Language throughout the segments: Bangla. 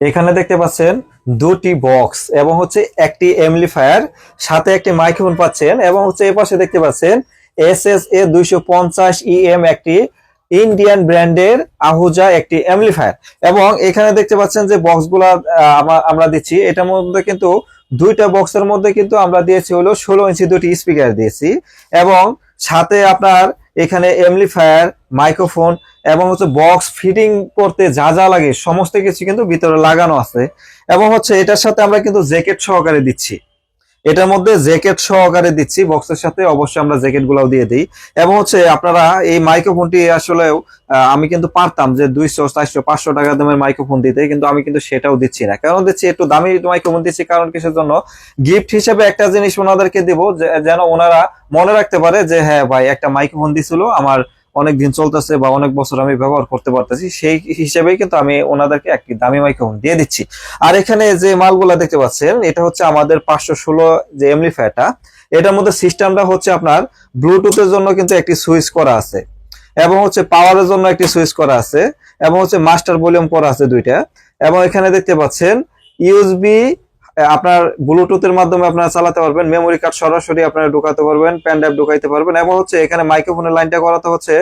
এখানে দেখতে পাচ্ছেন দুটি বক্স এবং হচ্ছে একটি এমলিফায়ার সাথে একটি মাইক্রোফোন পাচ্ছেন এবং হচ্ছে এ পাশে দেখতে পাচ্ছেন এস এস এ দুইশো পঞ্চাশ ইএম একটি ইন্ডিয়ান ব্র্যান্ডের আহুজা একটি এমলিফায়ার এবং এখানে দেখতে পাচ্ছেন যে বক্সগুলা আমরা দিচ্ছি। এটার মধ্যে কিন্তু দুইটা বক্সের মধ্যে কিন্তু আমরা দিয়েছি হলো ষোলো ইঞ্চি দুটি স্পিকার দিয়েছি এবং সাথে আপনার এখানে এমলিফায়ার মাইক্রোফোন এবং হচ্ছে বক্স ফিটিং করতে যা যা লাগে সমস্ত কিছু কিন্তু ভিতরে লাগানো আছে। এবং হচ্ছে এটার সাথে আমরা কিন্তু জ্যাকেট সহকারে দিচ্ছি। এটার মধ্যে জ্যাকেট সহকারে দিচ্ছি বক্সের সাথে অবশ্যই আমরা জ্যাকেট গুলাও দিয়ে দিই। এবং হচ্ছে আপনারা এই মাইক্রোফোনটি আসলেও আহ, আমি কিন্তু পারতাম যে দুইশো চারশো পাঁচশো টাকা দামের মাইক্রোফোন দিতে কিন্তু আমি কিন্তু সেটাও দিচ্ছি না। কারণ দিচ্ছি একটু দামি মাইক্রোফোন দিচ্ছি কারণ কিসের জন্য? গিফট হিসেবে একটা জিনিস ওনাদেরকে দিব যেন ওনারা মনে রাখতে পারে যে হ্যাঁ ভাই একটা মাইক্রোফোন দিছিল আমার অনেক দিন চলতেছে বা অনেক বছর আমি ব্যবহার করতে পারতেছি, সেই হিসেবেই কিন্তু আমি ওনাদেরকে একটি দামি মাইক্রোফোন দিয়ে দিচ্ছি। আর এখানে যে মালগুলা দেখতে পাচ্ছেন, এটা হচ্ছে আমাদের পাঁচশো ষোলো যে এমলিফায়ারটা, এটার মধ্যে সিস্টেমটা হচ্ছে আপনার ব্লুটুথের জন্য কিন্তু একটি সুইচ করা আছে এবং হচ্ছে পাওয়ারের জন্য একটি সুইচ করা আছে এবং হচ্ছে মাস্টার ভলিউম করা আছে দুইটা। এবং এখানে দেখতে পাচ্ছেন, ইউএসবি আপনার ব্লুটুথের মাধ্যমে আপনারা চালাতে পারবেন মেমোরি কার্ড সরাসরি আপনারা ঢুকাতে পারবেন প্যান ড্রাইভ ঢুকাইতে পারবেন এবং হচ্ছে এখানে মাইক্রোফোনের লাইনটা করাতে হচ্ছে,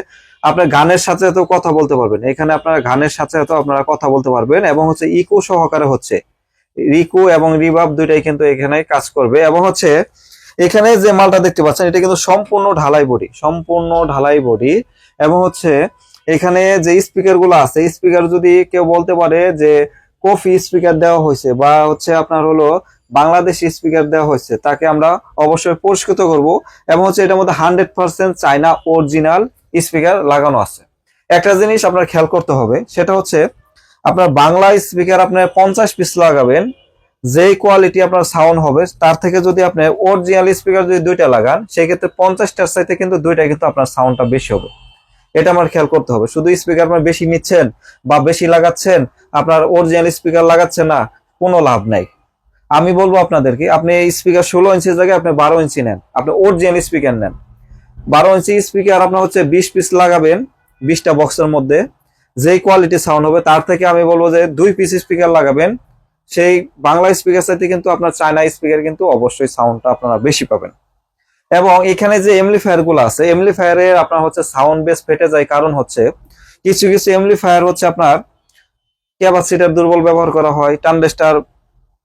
আপনার গানের সাথে সাথেও কথা বলতে পারবেন। এখানে আপনারা গানের সাথে সাথেও আপনারা কথা বলতে পারবেন এবং হচ্ছে ইকো সহকারে হচ্ছে। রিকো এবং রিভাব দুইটাই কিন্তু এখানে কাজ করবে এবং হচ্ছে এখানে যে মালটা দেখতে পাচ্ছেন, এটা কিন্তু সম্পূর্ণ ঢালাই বডি সম্পূর্ণ ঢালাই বডি এবং হচ্ছে এখানে যে স্পিকারগুলো আছে স্পিকার যদি কেউ বলতে পারে যে কফি স্পিকার দেওয়া হয়েছে বা হচ্ছে আপনার হলো বাংলাদেশ স্পিকার দেওয়া হয়েছে, তাকে আমরা অবশ্যই পুরস্কৃত করব এবং হচ্ছে এটার মধ্যে hundred percent China original speaker লাগানো আছে। একটা জিনিস আপনার খেয়াল করতে হবে, সেটা হচ্ছে আপনার বাংলা স্পিকার আপনার পঞ্চাশ পিস লাগাবেন, যেই কোয়ালিটি আপনার সাউন্ড হবে, তার থেকে যদি আপনি অরিজিনাল স্পিকার যদি দুইটা লাগান, সেক্ষেত্রে পঞ্চাশটার চাইতে কিন্তু দুইটা কিন্তু আপনার সাউন্ডটা বেশি হবে। এটা আমার খেয়াল করতে হবে। শুধু স্পিকার আপনার বেশি নিচ্ছেন বা বেশি লাগাচ্ছেন, আপনার অরিজিনাল স্পিকার লাগাচ্ছেন না, কোনো লাভ নাই। আমি বলব আপনাদেরকে, আপনি স্পিকার ষোলো ইঞ্চির জায়গায় আপনি বারো ইঞ্চি নেন, আপনি অরিজিনাল স্পিকার নেন। বারো ইঞ্চি স্পিকার আপনার হচ্ছে বিশ পিস লাগাবেন, বিশটা বক্সের মধ্যে, যেই কোয়ালিটি সাউন্ড হবে, তার থেকে আমি বলব যে দুই পিস স্পিকার লাগাবেন, সেই বাংলা স্পিকার সাথে কিন্তু আপনার চায়না স্পিকার কিন্তু অবশ্যই সাউন্ডটা আপনারা বেশি পাবেন। এবং এখানে যে এমলিফায়ারগুলো আছে এমলিফায়ারের আপনার হচ্ছে সাউন্ড বেস ফেটে যায় কারণ হচ্ছে কিছু কিছু এমলিফায়ার হচ্ছে আপনার ক্যাপাসিটার দুর্বল ব্যবহার করা হয় টান্ডেস্টার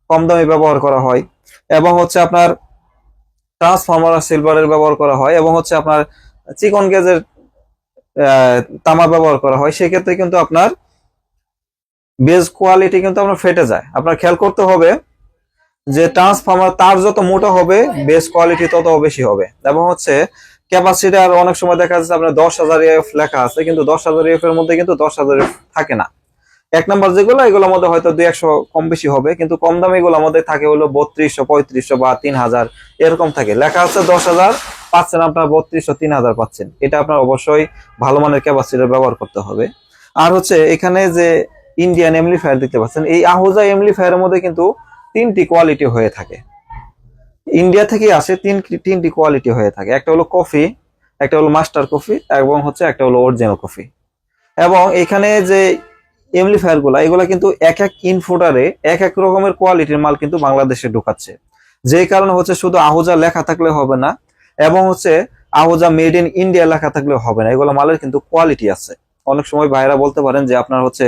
কম দামে ব্যবহার করা হয়, এবং হচ্ছে আপনার ট্রান্সফর্মার সিলভারের ব্যবহার করা হয়, এবং হচ্ছে আপনার চিকন গেজের তামা ব্যবহার করা হয়। সেক্ষেত্রে কিন্তু আপনার বেজ কোয়ালিটি কিন্তু আপনার ফেটে যায়। আপনার খেয়াল করতে হবে যে ট্রান্সফর্মার তার যত মোটা হবে বেস কোয়ালিটি তত বেশি হবে। এবং হচ্ছে ক্যাপাসিটার অনেক সময় দেখা যাচ্ছে আপনার দশ হাজার এফ লেখা আছে, কিন্তু দশ হাজার এফ এর মধ্যে কিন্তু দশ হাজার এফ থাকে না। এক নম্বর যেগুলো, এগুলোর মধ্যে হয়তো দুই একশো কম বেশি হবে, কিন্তু কম দামে এগুলো মধ্যে থাকে হলো বত্রিশশো, পঁয়ত্রিশশো বা তিন হাজার, এরকম থাকে। লেখা আছে দশ হাজার, পাচ্ছেন আপনার বত্রিশশো, তিন হাজার পাচ্ছেন। এটা আপনার অবশ্যই ভালো মানের ক্যাপাসিটার ব্যবহার করতে হবে। আর হচ্ছে এখানে যে ইন্ডিয়ান এমলিফায়ার দিতে পাচ্ছেন, এই আহুজা এমলিফায়ারের মধ্যে কিন্তু তিনটি কোয়ালিটি হয়ে থাকে। ইন্ডিয়া থেকে আসে তিন তিনটি কোয়ালিটি হয়ে থাকে। একটা হলো কফি একটা হলো মাস্টার কফি এবং হচ্ছে একটা হলো অরিজিনাল কফি এবং এখানে যে এমলিফায়ারগুলা, এগুলা কিন্তু এক এক ইনফোটারে এক এক রকমের কোয়ালিটির মাল কিন্তু বাংলাদেশে ঢুকাচ্ছে। যে কারণে হচ্ছে শুধু আহুজা লেখা থাকলে হবে না, এবং হচ্ছে আহুজা মেড ইন ইন্ডিয়া লেখা থাকলে হবে না। এগুলো মালের কিন্তু কোয়ালিটি আছে। অনেক সময় ভাইরা বলতে পারেন যে আপনার হচ্ছে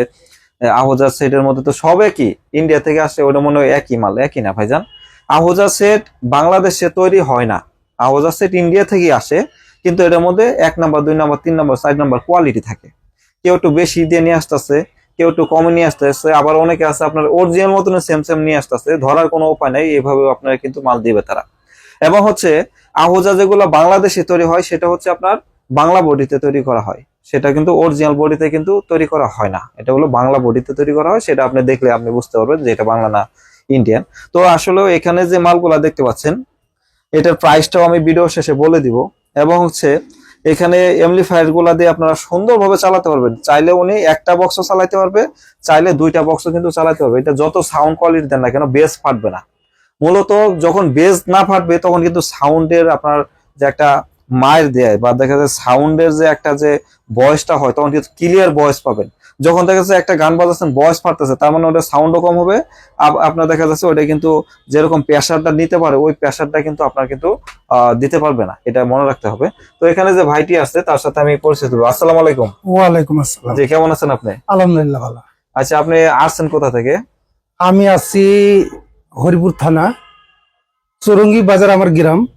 আহুজা সেটের মধ্যে তো সব একই। ইন্ডিয়া থেকে আসে ওটা মনে হয় একই মাল, একই না ভাইজান? আহুজা সেট বাংলাদেশে তৈরি হয় না। আহুজা সেট ইন্ডিয়া থেকে আসে, কিন্তু এটার মধ্যে এক নাম্বার, দুই নাম্বার, তিন নাম্বার, চার নাম্বার কোয়ালিটি থাকে। কেউ একটু বেশি দিয়ে নিয়ে আসতেছে, কেউ একটু কমে নিয়ে আসতেছে, আবার অনেকে আছে আপনার অরিজিনাল মতন সেম সেম নিয়ে আসতেছে, ধরার কোনো উপায় নাই এইভাবে আপনার কিন্তু মাল দিবে তারা। এবং হচ্ছে, আহুজা যেগুলো বাংলাদেশে তৈরি হয়, সেটা হচ্ছে আপনার বাংলা বডিতে তৈরি করা হয়। সেটা কিন্তু অরিজিনাল বডিতে কিন্তু তৈরি করা হয় না। এটা হলো বাংলা বডিতে তৈরি করা হয়, সেটা আপনি দেখলে আপনি বুঝতে পারবেন যে এটা বাংলা না ইন্ডিয়ান তো আসলে এখানে যে মালগুলা দেখতে পাচ্ছেন, এটার প্রাইসটাও আমি ভিডিও শেষে বলে দিব। এবং হচ্ছে, এখানে এমলিফায়ারগুলা দিয়ে আপনারা সুন্দরভাবে চালাতে পারবেন। চাইলে উনি একটা বক্সও চালাতে পারবে, চাইলে দুইটা বক্সও কিন্তু চালাতে পারবে। এটা যত সাউন্ড কোয়ালিটি দেন না কেন বেস ফাটবে না। মূলত যখন বেস না ফাটবে, তখন কিন্তু সাউন্ডের আপনার যে একটা মায়ের দেয় বা দেখা যায় সাউন্ডের যে একটা যে ভয়েসটা হয় তখন কিন্তু ক্লিয়ার ভয়েস পাবেন। যখন দেখা যাচ্ছে একটা গান বাজাচ্ছেন বয়স পারতেছে তার মানে ওটা সাউন্ডও কম হবে। আপ- আপনার দেখা যাচ্ছে ওটা কিন্তু যেরকম প্রেশারটা নিতে পারে ওই প্রেশারটা কিন্তু আপনার কিন্তু দিতে পারবে না। এটা মনে রাখতে হবে। তো এখানে যে ভাইটি আছে তার সাথে আমি পরিচিত আসসালামু আলাইকুম। ওয়ালাইকুম আসসালাম। জি কেমন আছেন আপনি? আলহামদুলিল্লাহ ভালো। আচ্ছা আপনি আসছেন কোথা থেকে? আমি আছি হরিপুর থানা চৌরঙ্গি বাজার আমার গ্রাম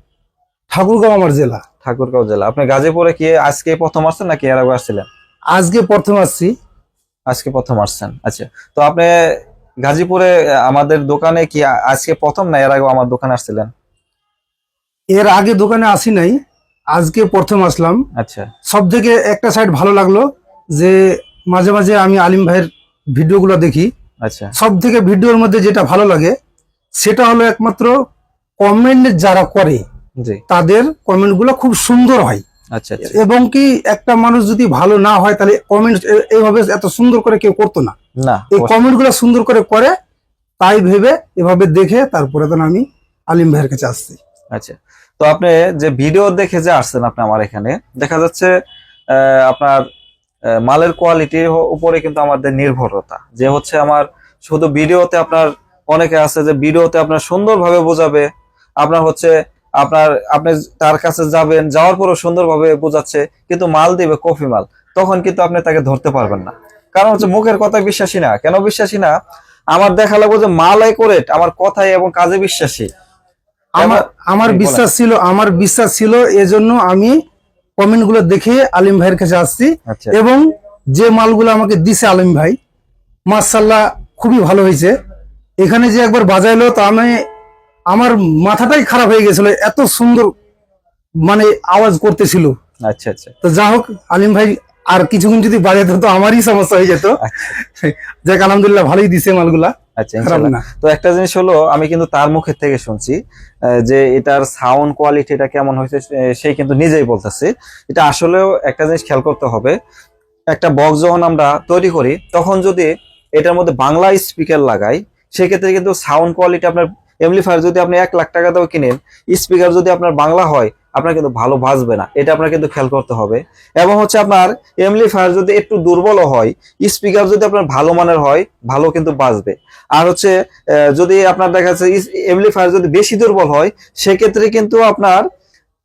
ঠাকুরগাঁও আমার জেলা। ঠাকুরগাঁও জেলা। আপনি গাজীপুরে কি আজকে প্রথম আসছেন নাকি এর আগে আসছিলেন? আজকে প্রথম আসছি। আজকে প্রথম আসছেন আচ্ছা। তো আপনি গাজীপুরে আমাদের দোকানে কি আজকে প্রথম না এর আগে আমার দোকানে আসছিলেন? এর আগে দোকানে আসি নাই আজকে প্রথম আসলাম। আচ্ছা। সব থেকে একটা সাইড ভালো লাগল যে মাঝে মাঝে আমি আলিম ভাইয়ের ভিডিওগুলো দেখি। আচ্ছা। সব থেকে ভিডিওর মধ্যে যেটা ভালো লাগে সেটা হলো একমাত্র কমেন্ট যারা করে তাদের কমেন্টগুলো খুব সুন্দর হয়। আচ্ছা আচ্ছা। এবং কি একটা মানুষ যদি ভালো না হয় তাহলে কমেন্ট এইভাবে এত সুন্দর করে কেউ করতো না। না এই কমেন্টগুলো সুন্দর করে করে তাই ভেবে এভাবে দেখে তারপরে তো আমি আলিম ভাইয়ের কাছে আসছি। আচ্ছা। তো আপনি যে ভিডিও দেখে যে আসছেন আপনি আমার এখানে দেখা যাচ্ছে আপনার মালের কোয়ালিটির উপরে কিন্তু আমাদের নির্ভরতা। যে হচ্ছে আমার শুধু ভিডিওতে আপনার অনেকে আছে যে ভিডিওতে আপনার সুন্দরভাবে বোঝাবে। আপনার হচ্ছে আপনার আপনি তার কাছে যাবেন যাওয়ার পরও সুন্দরভাবে বোঝাচ্ছে কিন্তু মাল দিবে কফি মাল। তখন কিন্তু আপনি তাকে ধরতে পারবেন না। কারণ হচ্ছে মুখের কথায় বিশ্বাসী না। কেন বিশ্বাসী না? আমার দেখা লাগবো যে মাল করে আমার কথায় এবং কাজে বিশ্বাসী। আমার আমার বিশ্বাস ছিল আমার বিশ্বাস ছিল এজন্য আমি কমেন্টগুলো দেখে আলিম ভাইয়ের কাছে আসছি আচ্ছা। এবং যে মালগুলো আমাকে দিছে আলিম ভাই মার্শাল্লাহ খুবই ভালো হয়েছে। এখানে যে একবার বাজাইলো তো আমি আমার মাথাটাই খারাপ হয়ে গেছিল এত সুন্দর মানে আওয়াজ করতেছিল। আচ্ছা আচ্ছা। তো যা হোক আলিম ভাই আর কিছুক্ষণ যদি বাজাইতো তো আমারই সমস্যা হয়ে যেত। যাক আলহামদুলিল্লাহ ভালোই দিছে মালগুলা। আচ্ছা। তো একটা জিনিস হলো আমি কিন্তু তার মুখের থেকে শুনছি যে এটার সাউন্ড কোয়ালিটিটা কেমন হয়েছে সে- সে কিন্তু নিজেই বলতেছে। এটা আসলেও একটা জিনিস খেয়াল করতে হবে একটা বক্স যখন আমরা তৈরি করি তখন যদি এটার মধ্যে বাংলা স্পিকার লাগাই সেক্ষেত্রে কিন্তু সাউন্ড কোয়ালিটি আপনার এমপ্লিফায়ার যদি আপনি এক লাখ টাকা দাও কিনেন স্পিকার যদি আপনার বাংলা হয়, আপনার কিন্তু ভালো বাজবে না। এটা আপনার কিন্তু খেয়াল করতে হবে। এবং হচ্ছে আপনার এমপ্লিফায়ার যদি একটু দুর্বল হয় স্পিকার যদি আপনার ভালো মানের হয়, ভালো কিন্তু বাজবে। আর হচ্ছে যদি আপনার দেখা যাচ্ছে এমপ্লিফায়ার যদি বেশি দুর্বল হয়, সেক্ষেত্রে কিন্তু আপনার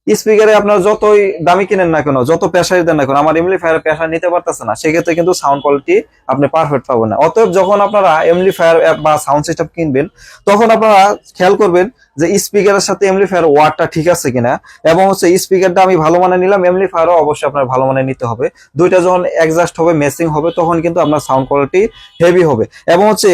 স্পিকারে আপনার যতই দামি কিনেন না কেন, যত প্রেশার দেন না কেন, আমার এমপ্লিফায়ার প্রেশার নিতে পারতেছে না। সেক্ষেত্রে কিন্তু সাউন্ড কোয়ালিটি আপনি পারফেক্ট পাবেন না। অতএব যখন আপনারা এমপ্লিফায়ার বা সাউন্ড সিস্টেম কিনবেন, তখন আপনারা খেয়াল করবেন যে স্পিকারের সাথে এমপ্লিফায়ার ওয়ার্ডটা ঠিক আছে কিনা এবং হচ্ছে স্পিকারটা আমি ভালো মানে নিলাম এমপ্লিফায়ারও অবশ্যই আপনার ভালো মানে নিতে হবে। দুইটা যখন অ্যাডজাস্ট হবে মেসিং হবে, তখন কিন্তু আপনার সাউন্ড কোয়ালিটি হেভি হবে। এবং হচ্ছে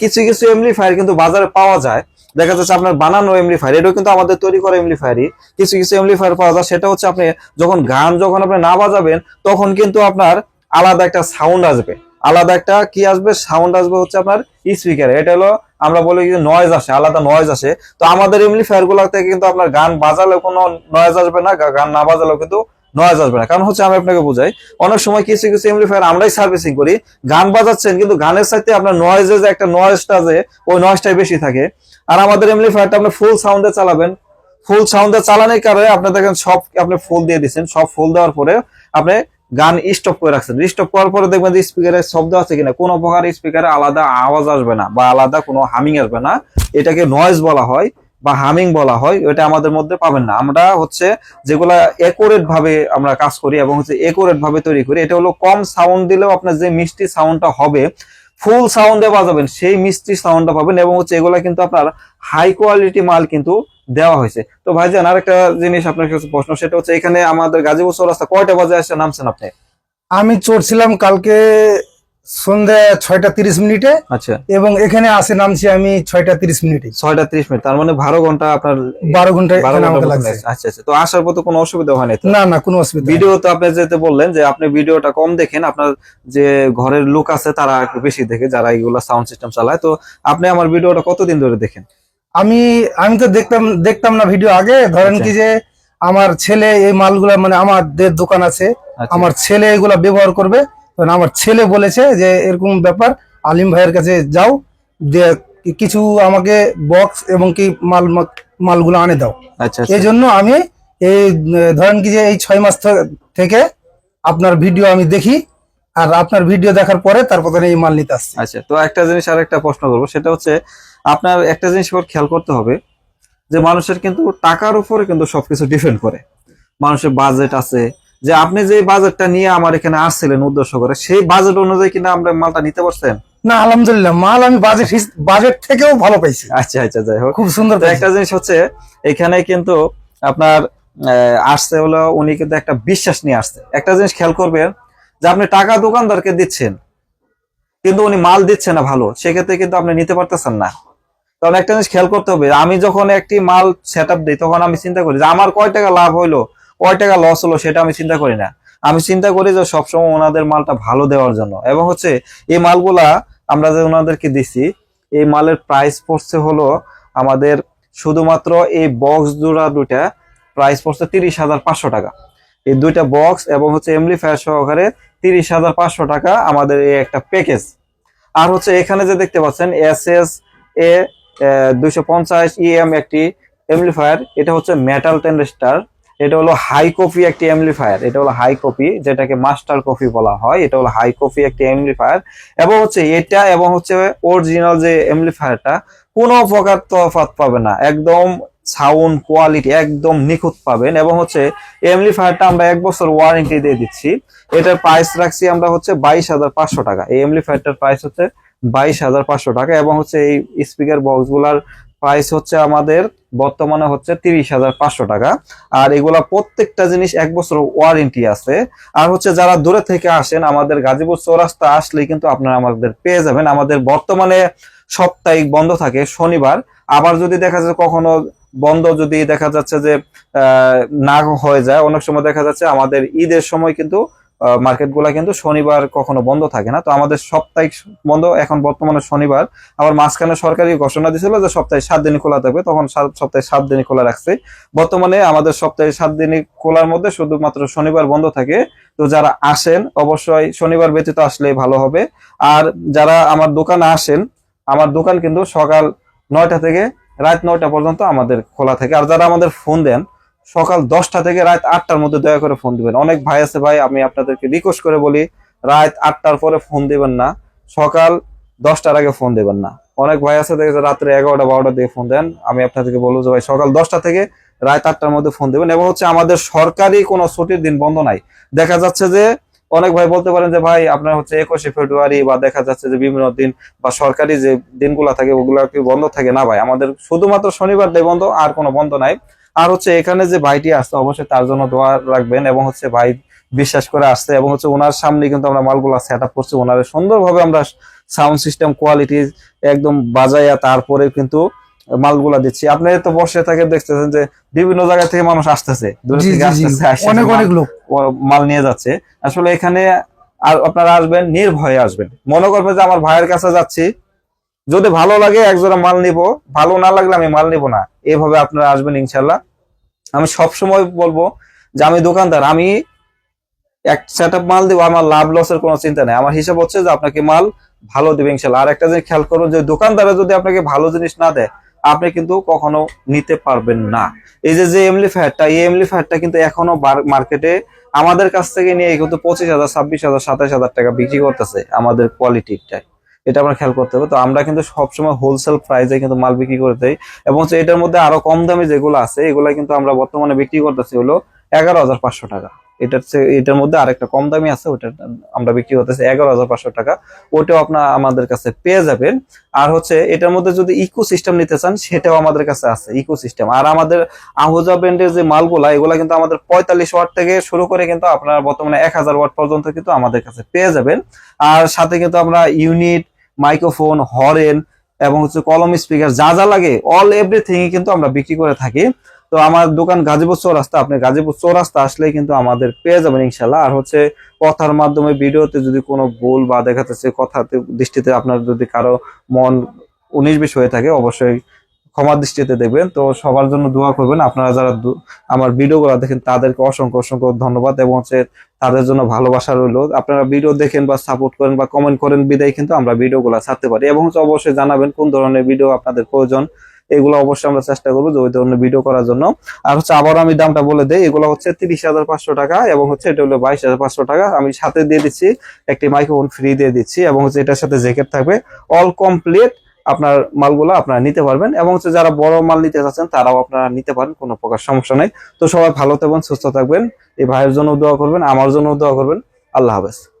কিছু কিছু এমপ্লিফায়ার কিন্তু বাজারে পাওয়া যায় দেখা যাচ্ছে আপনার বানানো এমপ্লিফায়ার এটাও কিন্তু আমাদের তৈরি করা এমপ্লিফায়ারই কিছু কিছু এমপ্লিফায়ার পাওয়া যায়, সেটা হচ্ছে আপনি যখন গান যখন আপনি না বাজাবেন, তখন কিন্তু আপনার আলাদা একটা সাউন্ড আসবে। আলাদা একটা কি আসবে? সাউন্ড আসবে হচ্ছে আপনার স্পিকারে এটা হলো আমরা বলি যে নয়েজ আসে, আলাদা নয়েজ আসে। তো আমাদের এমপ্লিফায়ারগুলো থেকে কিন্তু আপনার গান বাজালেও কোনো নয়েজ আসবে না গান না বাজালেও কিন্তু নয়েজ আসবে না। কারণ হচ্ছে আমি আপনাকে বুঝাই, অনেক সময় কিছু কিছু এমপ্লিফায়ার আমরাই সার্ভিসিং করি, গান বাজাচ্ছেন কিন্তু গানের সাথে আপনার নয়েজে যে একটা নয়েজটা যে, ওই নয়েজটাই বেশি থাকে। আর আমাদের এমপ্লিফায়ারটা আপনি ফুল সাউন্ডে চালাবেন। ফুল সাউন্ডে চালানোর কারণে আপনি দেখেন সব আপনি ফুল দিয়ে দিচ্ছেন। সব ফুল দেওয়ার পরে আপনি গান স্টপ করে রাখছেন। স্টপ করার পরে দেখবেন যে স্পিকারে শব্দ আছে কিনা। কোনো প্রকার স্পিকারে আলাদা আওয়াজ আসবে না বা আলাদা কোনো হামিং আসবে না। এটাকে নয়েজ বলা হয় বা হামিং বলা হয়। ওটা আমাদের মধ্যে পাবেন না। আমরা হচ্ছে যেগুলা একুরেট ভাবে আমরা কাজ করি এবং হচ্ছে একুরেট ভাবে তৈরি করি, এটা হলো কম সাউন্ড দিলেও আপনার যে মিষ্টি সাউন্ডটা হবে ফুল সাউন্ডে বাজাবেন, সেই মিষ্টি সাউন্ডটা পাবেন এবং হচ্ছে এগুলা কিন্তু আপনার হাই কোয়ালিটি মাল কিন্তু দেওয়া হয়েছে। তো ভাইজান, আরেকটা জিনিস আপনার কাছে প্রশ্ন, সেটা হচ্ছে এখানে আমাদের গাজীপুর চৌরাস্তা কয়টা বাজে আসে নামছেন আপনি? আমি চড়ছিলাম কালকে সন্ধ্যা ছয়টা তিরিশ মিনিটে আচ্ছা। এবং এখানে আসে নামছি আমি ছয়টা তিরিশ মিনিটে। ছয়টা ত্রিশ মিনিট তার মানে বারো ঘণ্টা আপনার বারো ঘণ্টা। আচ্ছা আচ্ছা। তো আসার পর তো কোনো অসুবিধা হয়নি তো? না না কোনো অসুবিধা ভিডিও তো আপনি যেতে বললেন যে আপনি ভিডিওটা কম দেখেন আপনার যে ঘরের লোক আছে তারা বেশি দেখে যারা এইগুলা সাউন্ড সিস্টেম চালায়। তো আপনি আমার ভিডিওটা কতদিন ধরে দেখেন? আমি আমি তো দেখতাম দেখতাম না ভিডিও আগে। ধরেন আচ্ছা। কি যে আমার ছেলে এই মালগুলা মানে আমাদের দোকান আছে আচ্ছা। আমার ছেলে এগুলা ব্যবহার করবে। তখন আমার ছেলে বলেছে যে এরকম ব্যাপার আলিম ভাইয়ের কাছে যাও যে কিছু আমাকে বক্স এবং কি মাল মালগুলো আনে দাও। আচ্ছা এই জন্য আমি এই ধরেন কি যে এই ছয় মাস থেকে আপনার ভিডিও আমি দেখি আর আপনার ভিডিও দেখার পরে তারপর এই মাল নিতে আসছি। আচ্ছা তো একটা জিনিস আর একটা প্রশ্ন করব সেটা হচ্ছে আপনার একটা জিনিস খেয়াল করতে হবে যে মানুষের কিন্তু টাকার উপরে কিন্তু সবকিছু ডিপেন্ড করে। মানুষের বাজেট আছে যে আপনি যে বাজেটটা নিয়ে আমার এখানে আসছিলেন উদ্দেশ্য করে সেই বাজেট অনুযায়ী কিনা আমরা মালটা নিতে পারছেন? না আলহামদুলিল্লাহ মাল আমি বাজেট বাজেট থেকেও ভালো পাইছি। আচ্ছা আচ্ছা যাই হোক। খুব সুন্দর একটা জিনিস হচ্ছে এখানে কিন্তু আপনার আসছে হলো উনি কিন্তু একটা বিশ্বাস নিয়ে আসছে। একটা জিনিস খেয়াল করবেন যে আপনি টাকা দোকানদারকে দিচ্ছেন কিন্তু উনি মাল দিচ্ছে না ভালো সেক্ষেত্রে কিন্তু আপনি নিতে পারতেছেন না। কারণ একটা জিনিস খেয়াল করতে হবে আমি যখন একটি মাল সেট আপ দিই তখন আমি চিন্তা করি যে আমার কয় টাকা লাভ হইল? কয় টাকা লস হলো সেটা আমি চিন্তা করি না। আমি চিন্তা করি যে সবসময় ওনাদের মালটা ভালো দেওয়ার জন্য। এবং হচ্ছে, এই মালগুলা আমরা যে ওনাদেরকে দিছি, এই মালের প্রাইস পড়ছে হলো আমাদের শুধুমাত্র এই বক্স জোড়া দুইটা প্রাইস পড়ছে তিরিশ হাজার পাঁচশো টাকা। এই দুইটা বক্স এবং হচ্ছে এমপ্লিফায়ার সহকারে তিরিশ হাজার পাঁচশো টাকা আমাদের এই একটা প্যাকেজ আর হচ্ছে এখানে যে দেখতে পাচ্ছেন এস এস এ, দুইশো পঞ্চাশ ইএম একটি এমপ্লিফায়ার এটা হচ্ছে মেটাল টেন্ডেস্টার এটা হলো হাই কপি একটি এমপ্লিফায়ার এটা হলো হাই কপি যেটাকে মাস্টার কপি বলা হয়, এটা হলো হাই কপি একটি এমপ্লিফায়ার এবং হচ্ছে এটা এবং হচ্ছে অরিজিনাল যে এমপ্লিফায়ারটা কোনো প্রকার তফাৎ পাবে না, একদম সাউন্ড কোয়ালিটি একদম নিখুঁত পাবেন, এবং হচ্ছে এমপ্লিফায়ারটা আমরা এক বছর ওয়ারেন্টি দিয়ে দিচ্ছি, এটার প্রাইস রাখছি আমরা হচ্ছে বাইশ হাজার পাঁচশো টাকা, এই এমপ্লিফায়ারটার প্রাইস হচ্ছে বাইশ হাজার পাঁচশো টাকা, এবং হচ্ছে এই স্পিকার বক্সগুলার প্রাইস হচ্ছে আমাদের বর্তমানে হচ্ছে তিরিশ হাজার পাঁচশো টাকা। আর এগুলা প্রত্যেকটা জিনিস এক বছর ওয়ারেন্টি আছে। আর হচ্ছে যারা দূরে থেকে আসেন আমাদের গাজীপুর চৌরাস্তা আসলে কিন্তু আপনারা আমাদের পেয়ে যাবেন। আমাদের বর্তমানে সাপ্তাহিক বন্ধ থাকে শনিবার। আবার যদি দেখা যাচ্ছে কখনো বন্ধ যদি দেখা যাচ্ছে যে আহ, না হয়ে যায় অনেক সময় দেখা যাচ্ছে আমাদের ঈদের সময় কিন্তু মার্কেটগুলা কিন্তু শনিবার কখনো বন্ধ থাকে না। তো আমাদের সাপ্তাহিক বন্ধ, এখন বর্তমানে শনিবার। আবার মাঝখানে সরকারি ঘোষণা দিয়েছিল যে সপ্তাহে সাত দিনই খোলা থাকবে, তখন সপ্তাহে সাত দিনই খোলা রাখছে। বর্তমানে আমাদের সপ্তাহে সাত দিনই খোলার মধ্যে শুধুমাত্র শনিবার বন্ধ থাকে। তো যারা আসেন, অবশ্যই শনিবার ব্যতীত আসলে ভালো হবে। আর যারা আমার দোকানে আসেন, আমার দোকান কিন্তু সকাল নয়টা থেকে রাত নয়টা পর্যন্ত আমাদের খোলা থাকে। আর যারা আমাদের ফোন দেন সকাল দশটা থেকে রাত আটটার মধ্যে দয়া করে ফোন দিবেন। অনেক ভাই আছে ভাই, আমি আপনাদেরকে রিকোয়েস্ট করে বলি, রাত আটটার পরে ফোন দিবেন না, সকাল দশটার আগে ফোন দিবেন না। অনেক ভাই আছে দেখে রাত্রে এগারোটা বারোটা দিয়ে ফোন দেন, আমি আপনাদেরকে বলব যে ভাই, সকাল দশটা থেকে রাত আটটার মধ্যে ফোন দিবেন এবং হচ্ছে আমাদের সরকারি কোনো ছুটির দিন বন্ধ নাই। দেখা যাচ্ছে যে অনেক ভাই বলতে পারেন যে ভাই, আপনার হচ্ছে একুশে ফেব্রুয়ারি বা দেখা যাচ্ছে যে বিভিন্ন দিন বা সরকারি যে দিনগুলো থাকে, ওগুলো কি বন্ধ থাকে? না ভাই, আমাদের শুধুমাত্র শনিবার day বন্ধ, আর কোনো বন্ধ নাই। আর হচ্ছে এখানে যে ভাইটি আসছে অবশ্যই তার জন্য দোয়া রাখবেন এবং হচ্ছে ভাই বিশ্বাস করে আসছে এবং হচ্ছে ওনার সামনে কিন্তু আমরা মালগুলা সেট আপ করছি। ওনার সুন্দরভাবে আমরা সাউন্ড সিস্টেম কোয়ালিটি একদম বাজাইয়া তারপরে কিন্তু মালগুলা দিচ্ছি। আপনি তো বসে থাকে দেখতেছেন যে বিভিন্ন জায়গা থেকে মানুষ আসতেছে দূরে থেকে জি জি। আসতেছে অনেক মাল- অনেক লোক। মাল নিয়ে যাচ্ছে। আসলে এখানে আর আপনারা আসবেন নির্ভয়ে আসবেন। মনে করবেন যে আমার ভাইয়ের কাছে যাচ্ছি যদি ভালো লাগে একজোড়া মাল নিব, ভালো না লাগলে আমি মাল নিব না। এভাবে আপনারা আসবেন ইনশাল্লাহ আমি সব সময় বলব যে আমি দোকানদার, আমি এক সেট মাল দিব, আমার লাভ লসের কোনো চিন্তা নেই। আমার হিসাব হচ্ছে যে আপনাকে মাল ভালো দিবে ইনশাল্লাহ আর একটা জিনিস খেয়াল করুন যে দোকানদারা যদি আপনাকে ভালো জিনিস না দেয়, আপনি কিন্তু কখনো নিতে পারবেন না। এই যে যে এমলিফায়ারটা এই এমলিফায়ারটা কিন্তু এখনও মার্কেটে আমাদের কাছ থেকে নিয়ে কিন্তু পঁচিশ হাজার, ছাব্বিশ হাজার, সাতাশ হাজার টাকা বিক্রি করতেছে আমাদের কোয়ালিটিটাই এটা আমরা খেয়াল করতে হবে। তো আমরা কিন্তু সবসময় হোলসেল প্রাইসে কিন্তু মাল বিক্রি করে দেই এবং এটার মধ্যে আরও কম দামে যেগুলো আছে, এগুলো কিন্তু আমরা বর্তমানে বিক্রি করতেছি হলো এগারো হাজার পাঁচশো টাকা। এটার এটার মধ্যে আরেকটা কম দামি আছে ওটা আমরা বিক্রি করতেছি এগারো হাজার পাঁচশো টাকা। ওটাও আপনার আমাদের কাছে পেয়ে যাবেন। আর হচ্ছে এটার মধ্যে যদি ইকো সিস্টেম নিতে চান, সেটাও আমাদের কাছে আছে ইকো সিস্টেম আর আমাদের আহুজা ব্র্যান্ডের যে মালগুলা, এগুলা কিন্তু আমাদের পঁয়তাল্লিশ ওয়াট থেকে শুরু করে কিন্তু আপনার বর্তমানে এক হাজার ওয়াট পর্যন্ত কিন্তু আমাদের কাছে পেয়ে যাবেন। আর সাথে কিন্তু আমরা ইউনিট মাইক্রোফোন, হরেন এবং হচ্ছে কলম স্পিকার যা যা লাগে অল এভরিথিং কিন্তু আমরা বিক্রি করে থাকি। তো আমার দোকান গাজীপুর চৌরাস্তা, আপনি গাজীপুর চৌরাস্তা আসলেই কিন্তু আমাদের পেয়ে যাবেন ইনশাল্লাহ আর হচ্ছে কথার মাধ্যমে ভিডিওতে যদি কোনো ভুল বা দেখা যাচ্ছে কথাতে, দৃষ্টিতে আপনার যদি কারও মন উনিশ বিশ হয়ে থাকে, অবশ্যই ক্ষমা দৃষ্টিতে দেখবেন। তো সবার জন্য দোয়া করবেন। আপনারা যারা আমার ভিডিওগুলো দেখেন, তাদেরকে অসংখ্য অসংখ্য ধন্যবাদ এবং হচ্ছে তাদের জন্য ভালোবাসা রইল। আপনারা ভিডিও দেখেন বা সাপোর্ট করেন বা কমেন্ট করেন, বিদায় কিন্তু আমরা ভিডিওগুলো ছাড়তে পারি এবং হচ্ছে অবশ্যই জানাবেন কোন ধরনের ভিডিও আপনাদের প্রয়োজন। এগুলো অবশ্যই আমরা চেষ্টা করব যে ওই ধরনের ভিডিও করার জন্য। আর হচ্ছে আবার আমি দামটা বলে দেই, এগুলো হচ্ছে তিরিশ হাজার পাঁচশো টাকা এবং হচ্ছে এটা হলো বাইশ হাজার পাঁচশো টাকা। আমি সাথে দিয়ে দিচ্ছি, একটি মাইক্রোফোন ফ্রি দিয়ে দিচ্ছি এবং হচ্ছে এটার সাথে জ্যাকেট থাকবে। অল কমপ্লিট আপনার মালগুলো আপনারা নিতে পারবেন এবং হচ্ছে যারা বড় মাল নিতে চাচ্ছেন, তারাও আপনারা নিতে পারেন, কোনো প্রকার সমস্যা নেই। তো সবাই ভালো থাকবেন, সুস্থ থাকবেন। এই ভাইয়ের জন্য দোয়া করবেন, আমার জন্য দোয়া করবেন। আল্লাহ হাফেজ।